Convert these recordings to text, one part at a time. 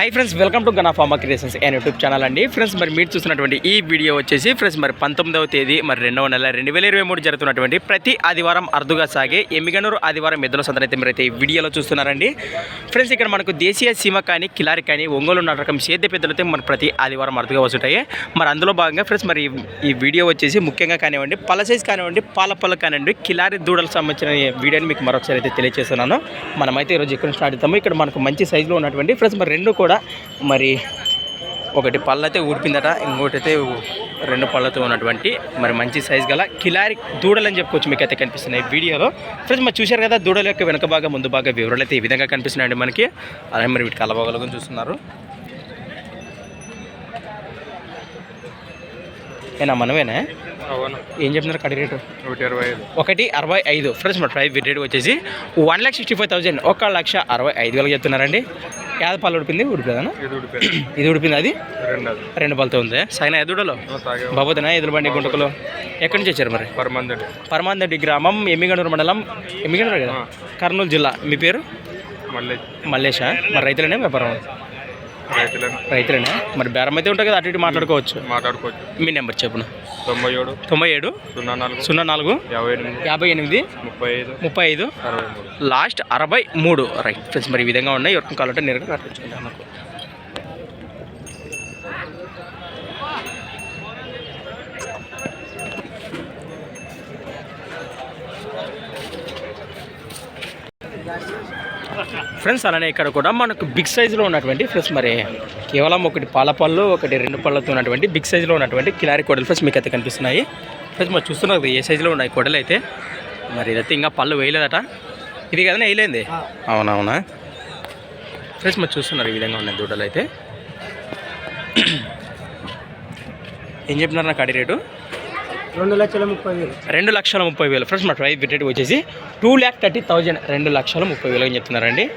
Hi friends welcome to Gana farmer creations and YouTube channel అండి. Friends మరి మీరు చూసినటువంటి ఈ వీడియో వచ్చేసి ఫ్రెండ్స్ మరి పంతొమ్మిదవ తేదీ మరి రెండవ నెల రెండు వేల ఇరవై మూడు జరుగుతున్నటువంటి ప్రతి ఆదివారం అరుదుగా సాగే ఎమ్మిగనూరు ఆదివారం ఎద్దుల సందడి అయితే మీరైతే ఈ వీడియోలో చూస్తున్నారండి. ఫ్రెండ్స్ ఇక్కడ మనకు దేశీయ సీమ కానీ కిలారి కానీ ఒంగోలు ఉన్న రకం సేద్య పెద్దలైతే మరి ప్రతి ఆదివారం అరుదుగా వస్తుంటాయి. మరి అందులో భాగంగా ఫ్రెండ్స్ మరి ఈ- వీడియో వచ్చేసి ముఖ్యంగా కానివ్వండి పల సైజ్ కానివ్వండి పాల పళ్ళ కానివ్వండి కిలారి దూడలకు సంబంధించిన వీడియోని మీకు మరొకసారి అయితే తెలియజేస్తున్నాను మనమైతే ఈరోజు ఇక్కడ స్టార్ట్ అవుతాము ఇక్కడ మనకు మంచి సైజులో ఉన్నటువంటి ఫ్రెండ్స్ మరి రెండు కూడా మరి ఒకటి పళ్ళైతే ఊడిపిందట ఇంకోటి అయితే రెండు పళ్ళతో ఉన్నటువంటి మరి మంచి సైజ్ గల కిలారి దూడలు అని చెప్పుకోవచ్చు మీకు అయితే కనిపిస్తున్నాయి ఈ వీడియోలో. ఫ్రెండ్స్ మరి చూశారు కదా దూడల యొక్క వెనక భాగం ముందు భాగం వివరాలు అయితే ఈ విధంగా కనిపిస్తున్నాయండి మనకి. అలాగే మరి వీటి కలభాగాలు కూడా చూస్తున్నారు. ఏనా మనమేనా? ఏం చెప్తున్నారు కడి రేటు? ఒకటి అరవై ఐదు. ఫ్రెండ్స్ మన ప్రైస్ రేట్ వచ్చేసి one lakh sixty five thousand. ఒక లక్ష అరవై ఐదు వేలకు చెప్తున్నారండి. యాద పాలు ఉడిపింది? ఉడిపోదానా ఇది ఉడిపింది. అది? రెండు పాలతో ఉంది. సైనా ఎదుడలో తాగే బాబోతున్నా ఎదురు బండి గుంటకులు? ఎక్కడి నుంచి వచ్చారు మరి? పరమంది పరమాందడి గ్రామం ఎమ్మిగనూరు మండలం ఎమ్మిగనూరు కదా? కర్నూలు జిల్లా. మీ పేరు? మల్లేషా? మరి రైతులనే వ్యాపారం? రైతులను. మరి బేరం అయితే ఉంటుంది కదా అటు ఇటు మాట్లాడుకోవచ్చు. మాట్లాడుకోవచ్చు. మీ నెంబర్ చెప్పున? తొంభై ఏడు తొంభై ఏడు సున్నా నాలుగు. సున్నా నాలుగు. యాభై ఎనిమిది. యాభై ఎనిమిది. ముప్పై ఐదు. ముప్పై ఐదు. లాస్ట్ అరవై మూడు. రైట్ ఫ్రెండ్స్ మరి ఈ విధంగా ఉన్నాయి. ఎవరికి కావాలంటే నేరుగా కట్టించండి ఫ్రెండ్స్ అలానే ఇక్కడ కూడా మనకు బిగ్ సైజులో ఉన్నటువంటి ఫ్రెండ్స్ మరి కేవలం ఒకటి పాల పళ్ళు ఒకటి రెండు పళ్ళతో ఉన్నటువంటి బిగ్ సైజులో ఉన్నటువంటి కిలారి కోడలు ఫ్రెండ్స్ మీకు అయితే కనిపిస్తున్నాయి. ఫ్రెండ్స్ మరి చూస్తున్నారు ఏ సైజులో ఉన్నాయి కోడలు అయితే? మరి ఇదైతే ఇంకా పళ్ళు వేయలేదట. ఇది కదా వేయలేంది? అవునవునా? ఫ్రెండ్స్ మరి చూస్తున్నారు ఈ విధంగా ఉన్నాయి దూడలు అయితే. ఏం చెప్పినారు నాకు అడి రేటు? రెండు లక్షల ముప్పై వేలు. రెండు లక్షల ముప్పై వేలు. ఫ్రెండ్స్ మా ప్రైస్ రేట్ వచ్చేసి టూ ల్యాక్ థర్టీ థౌజండ్ రెండు లక్షల ముప్పై వేలు అని చెప్తున్నారండి.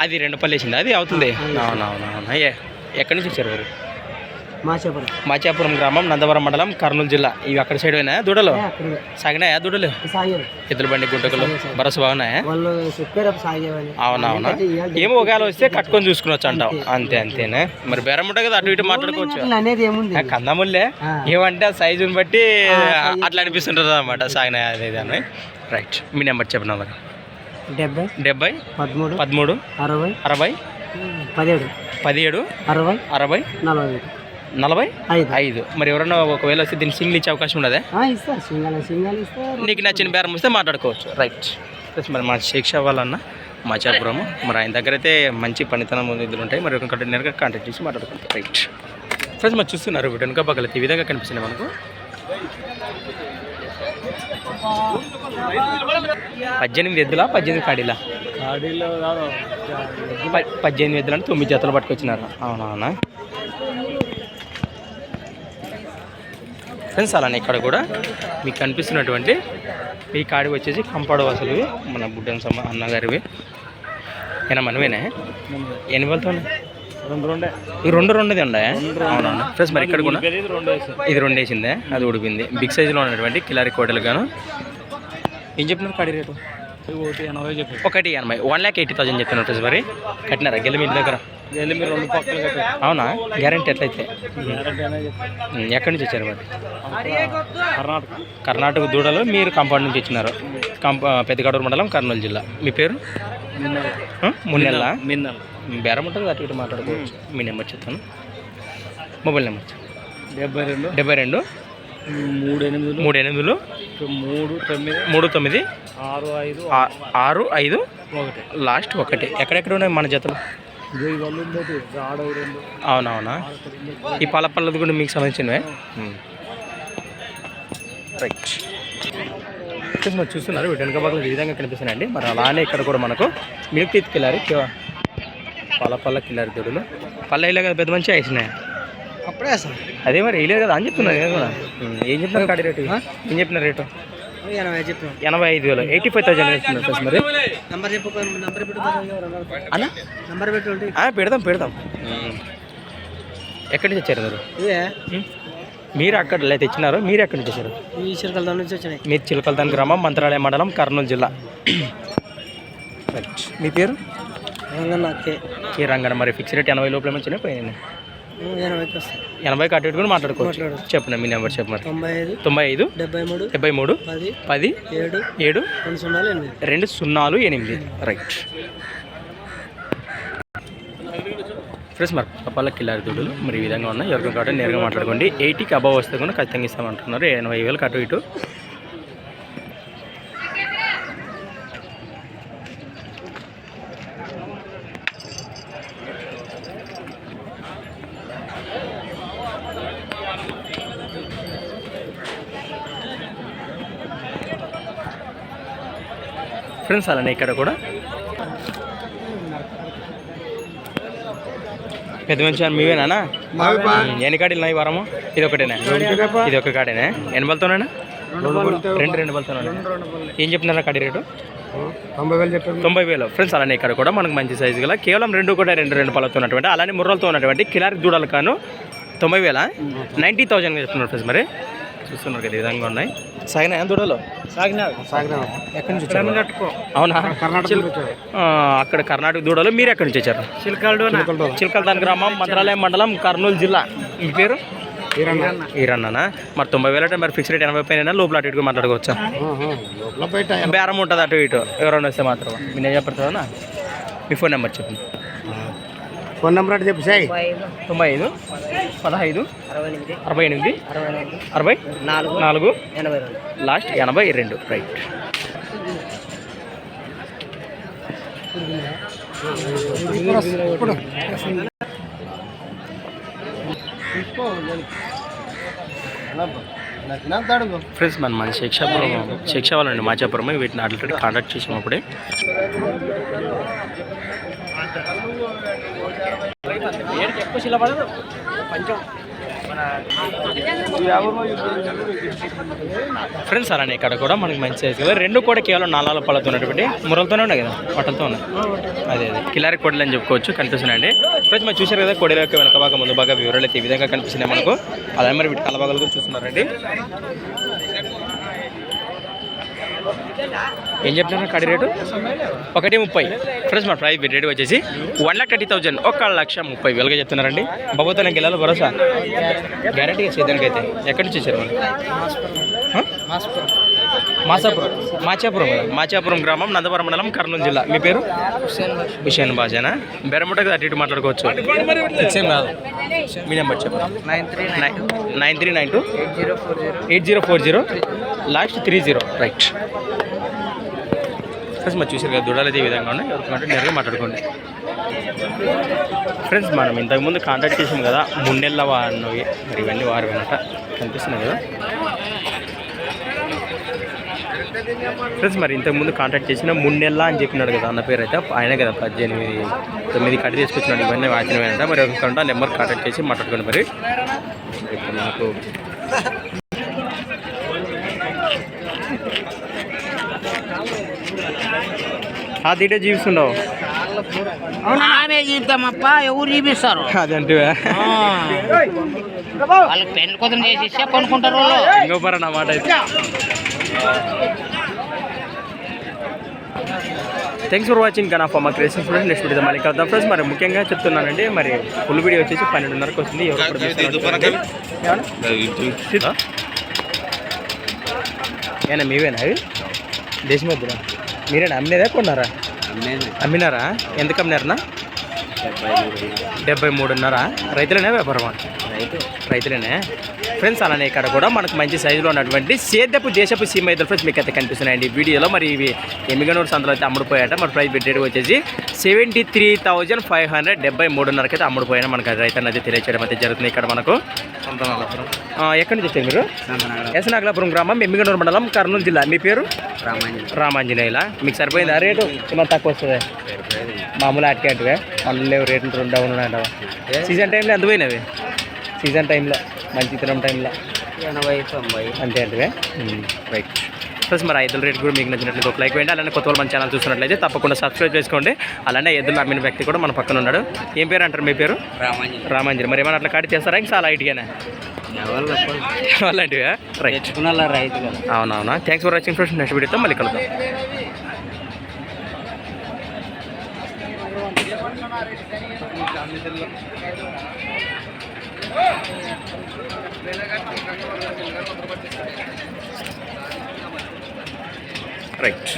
అది రెండు పళ్ళు వేసింది? అది అవుతుంది. అవునవునవును ఎక్కడి నుంచి వచ్చారు మీరు మాచేపల్లి మాచాపురం గ్రామం నందవరం మండలం కర్నూలు జిల్లా. ఇవి అక్కడ సైడ్ అయినా దూడలు? సాగినాయా దూడలు? ఎద్దుల బండి గుంటకలు. భరోసా బాగున్నాయా? అవునవునా ఏమో ఒకవేళ వస్తే కట్టుకొని చూసుకునొచ్చు అంటావు. అంతే. అంతేనా? మరి బేరం ఉంటుంది కదా అటు ఇటు మాట్లాడుకోవచ్చు. అనేది కందముల్లే. ఏమంటే ఆ సైజుని బట్టి అట్లా అనిపిస్తుంటుంది అనమాట సాగిన అది ఇది అని. రైట్ మీ నెంబర్ చెప్పిన మరి డెబ్బై. డెబ్బై? పదమూడు. పదమూడు? అరవై. అరవై? పదిహేడు. పదిహేడు? అరవై. అరవై? నలభై. నలభై? ఐదు. ఐదు. మరి ఎవరైనా ఒకవేళ వస్తే దీన్ని సింగిల్ ఇచ్చే అవకాశం ఆ, ఇస్తారు సింగల్ సింగల్ ఇస్తారు నీకు నచ్చిన బేరం వస్తే మాట్లాడుకోవచ్చు. రైట్. ప్లస్ మరి మా శిక్ష వాళ్ళన్న మాచాపురము మరి ఆయన దగ్గర అయితే మంచి పనితనం ఇద్దరు ఉంటాయి. మరి ఒక నేరుగా కాంటాక్ట్ చేసి మాట్లాడుకుంటాం రైట్. ఫ్రెండ్స్ మరి చూస్తున్నారు. వెనుక పక్కల ఈ విధంగా కనిపిస్తుంది మనకు. పద్దెనిమిది ఎద్దులా పద్దెనిమిది కాడీలా? పద్దెనిమిది ఎద్దులు అంటే తొమ్మిది జతలు పట్టుకొచ్చినారు. అవునవునా ఫ్రెండ్స్ అలానే ఇక్కడ కూడా మీకు కనిపిస్తున్నటువంటి ఈ కాడి వచ్చేసి కంపాడు అసలు మన బుడ్డన్ సమ్మ అన్నగారివి. ఏనా మనమేనా ఎన్ని వాళ్ళతో రెండు ఈ రెండు రెండుది ఉన్నాయా అవునవును ఫ్రెండ్స్ మరి ఇక్కడ కూడా ఇది రెండు వేసిందే అది ఉడిపింది బిగ్ సైజులో ఉన్నటువంటి కిలారి కోటలు గాను. ఏం చెప్పినారు కాడి రేటు? ఒకటి ఎనభై చెప్పి. ఒకటి ఎనభై. One lakh eighty thousand friends మరి కట్టినారా? గెల మీ దగ్గర? మీరు రెండు పక్కలు అవునా? గ్యారంటీ ఎట్లయితే? ఎక్కడి నుంచి వచ్చారు మరి? కర్ణాటక. కర్ణాటక దూడలు మీరు కంపౌండ్ నుంచి ఇచ్చినారు కంప పెద్దగడూరు మండలం కర్నూలు జిల్లా. మీ పేరు? మున్నెల్లా? మిన్నల్. బేరం ఉంటుంది అటు ఇటు మాట్లాడుకోవచ్చు. మీ నెంబర్ చెప్తాను. Mobile number. డెబ్బై రెండు. డెబ్బై రెండు. మూడు ఎనిమిదిలు మూడు ఎనిమిదిలు మూడు తొమ్మిది. మూడు తొమ్మిది? ఆరు ఐదు ఆరు ఐదు? ఒకటి. లాస్ట్ ఒకటి. ఎక్కడెక్కడ ఉన్నాయి మన జతలు? అవునవునా? ఈ పాల పళ్ళది కూడా మీకు సంబంధించినవే? రైట్ మరి చూస్తున్నారు వెనక భాగంలో ఈ విధంగా కనిపిస్తున్నాయండి. మరి అలానే ఇక్కడ కూడా మనకు మిల్క్ టీత్ కిలారి కి- పాల పళ్ళ కిలారి దొడులు. కదా పెద్ద మంచి వేసినాయి. అప్పుడే సార్ అదే మరి వేయలేదు కదా అని చెప్తున్నాను నేను కూడా. ఉమ్, ఏం చెప్తున్నారు కాడి రేటు? ఏం చెప్పిన రేటు? ఎనభై చెప్పినాం ఎనభై ఐదు వేలు. ఎయిటీ ఫైవ్ థౌసండ్ వేస్తున్నారు ఫ్రెండ్స్ మరి. నంబర్ చెప్పు నంబర్ పెట్టు అన్న? నంబర్ పెట్టు పెడదాం పెడదాం. ఎక్కడి నుంచి వచ్చారు మీరు. మీరు అక్కడ తెచ్చినారు మీరు ఎక్కడి నుంచి వచ్చారు? ఈ చిరకల నుంచి వచ్చినాయి. మీరు చిలకలదాని గ్రామం మంత్రాలయ మండలం కర్నూలు జిల్లా. మీ పేరు? రంగన్న కే ఈ రంగన మరి ఫిక్స్ రేట్ ఎనభై లోపల వచ్చినా పోయినాయి? ఎనభైకి వస్తాయి ఎనభై కట్టేట్టుకుని మాట్లాడుకోవచ్చు. చెప్పండి మీ నెంబర్ చెప్పు మరి. తొంభై ఐదు తొంభై ఐదు డెబ్బై మూడు డెబ్బై మూడు పది పది ఏడు ఏడు రెండు సున్నాలు ఎనిమిది. రెండు సున్నాలు ఎనిమిది. రైట్. ఫ్రెండ్స్ మరి పప్పాల కిల్లారి దుడ్డులు మరి ఈ విధంగా ఉన్నాయి. ఎవరికి కాబట్టి నేరుగా మాట్లాడుకోండి. ఎయిటీకి అబవ్ వస్తే కూడా ఖచ్చితంగా ఇస్తామంటున్నారు. ఎనభై వేలకు అటు ఇటు. ఫ్రెండ్స్ అలానే ఇక్కడ కూడా. పెద్ద మంచి మీవేనా ఎన్ని కాడీలు ఉన్నాయి వారము? ఇది ఒకటేనా? ఇది ఒక కాడేనా? ఎన్ని బలతోనా రెండు రెండు బలతోనా ఏం చెప్తున్నారా కాడి రేటు? తొంభై వేలు చెప్పారు. తొంభై వేలు. ఫ్రెండ్స్ అలానే ఇక్కడ కూడా మనకు మంచి సైజు గల కేవలం రెండు కూడా రెండు రెండు పళ్ళతో ఉన్నటువంటి అలానే ముర్రలతో ఉన్నటువంటి కిలారి దూడలు కాను తొంభై వేల? నైంటీ థౌజండ్ చెప్తున్నారు ఫ్రెండ్స్ మరి. చూస్తున్నారు కదా ఈ విధంగా ఉన్నాయి. సాగినా దూడలు? సాగినా సాగినా ఎక్కడి నుంచి వచ్చారు? అవునా? కర్ణాటక ఆ, అక్కడ కర్ణాటక దూడలు మీరు ఎక్కడి నుంచి వచ్చారు? చిలకలడు చిలకల్తాన్ గ్రామం మంత్రాలయం మండలం కర్నూలు జిల్లా. మీ పేరు? ఈరన్నానా? మరి తొంభై వేలు అంటే మరి ఫిక్స్ రేట్ ఎనభై పైన లోపల అటు ఇటుగా మాట్లాడుకోవచ్చా? బేరం ఉంటుంది అటు ఇటు. ఎవరైనా వస్తే మాత్రం మీరు ఏం చెప్పారు మీ ఫోన్ నెంబర్ చెప్పండి. ఫోన్ నెంబర్ అంటే చెప్పు సాయి. తొంభై ఐదు. పదహైదు అరవై ఎనిమిది. అరవై నాలుగు నాలుగు ఎనభై రెండు. లాస్ట్ ఎనభై రెండు. రైట్ ఫ్రెండ్స్ మన మన శిక్షాపురం శిక్ష వాళ్ళండి మాచాపురం వీటిని ఆల్రెడీ కాంటాక్ట్ చేసాం అప్పుడే. ఫ్రెండ్స్ అలానే ఇక్కడ కూడా మనకి మంచి సైజ్ కదా. రెండు కూడా కేవలం నాలుగు పళ్ళతో ఉన్నటువంటి మురలతోనే ఉన్నాయి కదా పట్టలతో ఉన్నాయి. అదే అదే. కిలారి కొడలు అని చెప్పుకోవచ్చు కనిపిస్తున్నాయండి ఫ్రెండ్స్ మనం చూసారు కదా కొడల యొక్క వెనక భాగం ముందు బాగా వివరాలు అయితే ఈ విధంగా కనిపిస్తున్నాయి మనకు. అలాగే మరి వీటి కలభాగాలు కూడా చూస్తున్నారండి. ఏం చెప్తున్నారు? కడి రేటు? ఒకటి ముప్పై. ఫ్రెండ్స్ మన ప్రైస్ రేట్ వచ్చేసి వన్ లాక్ థర్టీ థౌజండ్ ఒక లక్ష ముప్పై వేలుగా చెప్తున్నారండి. బాబుతో నాకు వెళ్ళాలి? భరోసా? గ్యారంటీగా చేద్దానికి అయితే ఎక్కడి నుంచి వచ్చారు వాళ్ళు? మాసాపురం మాచాపురం మాచాపురం గ్రామం నందవరం మండలం కర్నూలు జిల్లా. మీ పేరు? హుషేన్ బాజానా బెరముటకు అటు ఇటు మాట్లాడుకోవచ్చు. సేమ్ కాదు. మీ నెంబర్ చెప్పండి. Nine three nine three nine two. Eight zero four zero. Last three zero. Right. Friends మరి చూసారు కదా దూడాలు అయితే ఈ విధంగా ఉన్నాయి. ఎవరికంటే నేరుగా మాట్లాడుకోండి. ఫ్రెండ్స్ మనం ఇంతకుముందు కాంటాక్ట్ చేసాం కదా మున్నెళ్ళ వారినవి మరి ఇవన్నీ వారి అనమాట కనిపిస్తున్నాయి కదా. ఫ్రెండ్స్ మరి ఇంతకుముందు కాంటాక్ట్ చేసిన మున్నెళ్ళ అని చెప్పినాడు కదా అన్న పేరు అయితే ఆయన కదా పద్దెనిమిది తొమ్మిది కట్ తీసుకొచ్చినాడు ఇవన్నీ వాచినవి అంట. మరి ఒకసారి నెంబర్ కాంటాక్ట్ చేసి మాట్లాడుకోండి మరి. ఇప్పుడు మనకు ఆ తీటే జీవిస్తుండవు ఆమె జీవితమప్ప ఎవరు చూపిస్తారు అదంటే వాళ్ళకి పెళ్ళి కొద్దిం చేసి ఇస్తే కొనుక్కుంటారు వాళ్ళు. ఇంకో పర నా మాట అయితే. Thanks for watching Gana farmer creation student next video మళ్ళీ కలుద్దాం. ఫ్రెండ్స్ మరి ముఖ్యంగా చెప్తున్నానండి మరి ఫుల్ వీడియో వచ్చేసి పన్నెండున్నరకు వస్తుంది? ఏనా మీవేనా అవి? దేశమద్దురా మీరేనా? అమ్మినేదా కొన్నారా? అమ్మినారా? ఎందుకు అమ్మినారనా డెబ్బై మూడున్నర. రైతులనే వ్యాపారమా రైతులనే. ఫ్రెండ్స్ అలానే ఇక్కడ కూడా మనకు మంచి సైజులో ఉన్నటువంటి సేద్యపు దేశపు సీమ ఇద్దరు ఫ్రెండ్స్ మీకు అయితే కనిపిస్తున్నాయండి. వీడియోలో మరి ఇవి ఎమ్మిగనూరు సంతలో అయితే అమ్ముడుపోయాట మరి ప్రైస్ పెట్టేది వచ్చేసి seventy three thousand five hundred డెబ్బై మూడున్నరకి అయితే అమ్ముడుపోయినా మనకు రైతు అయితే తెలియచేయడం అయితే జరుగుతుంది ఇక్కడ మనకు. ఎక్కడి నుంచి వచ్చారు మీరు? ఎస్ నాగలాపురం గ్రామం ఎమ్మిగనూరు మండలం కర్నూలు జిల్లా. మీ పేరు? రామాంజనేయుల. మీకు సరిపోయిందా రేటు? ఏమన్నా తక్కువ వస్తుంది? మామూలు అటుకే మళ్ళీ లేవు రేట్లు రెండు డౌన్ సీజన్ టైంలో ఎంత పోయినవి సీజన్ టైంలో మంచి తినం టైంలో. ఎనభై తొంభై. అంతే అంటే రైట్ ప్లస్ మరి ఐదుల రేట్ కూడా మీకు నచ్చినట్లయితే ఒక లైక్ వేయండి అలానే కొత్త వాళ్ళు మన ఛానల్ చూస్తున్నట్లయితే తప్పకుండా సబ్స్క్రైబ్ చేసుకోండి. అలానే ఎద్దులు అమ్మిన వ్యక్తి కూడా మన పక్కన ఉన్నాడు. ఏం పేరు అంటారు మీ పేరు? రామాంజలి మరి ఏమైనా అట్లా కాటి చేస్తారా? ఇంకా చాలా లైట్గానే అలాంటివా రైట్ అవునవునా. Thanks for watching friends next వీడియోతో మళ్ళీ కలుద్దాం. రైట్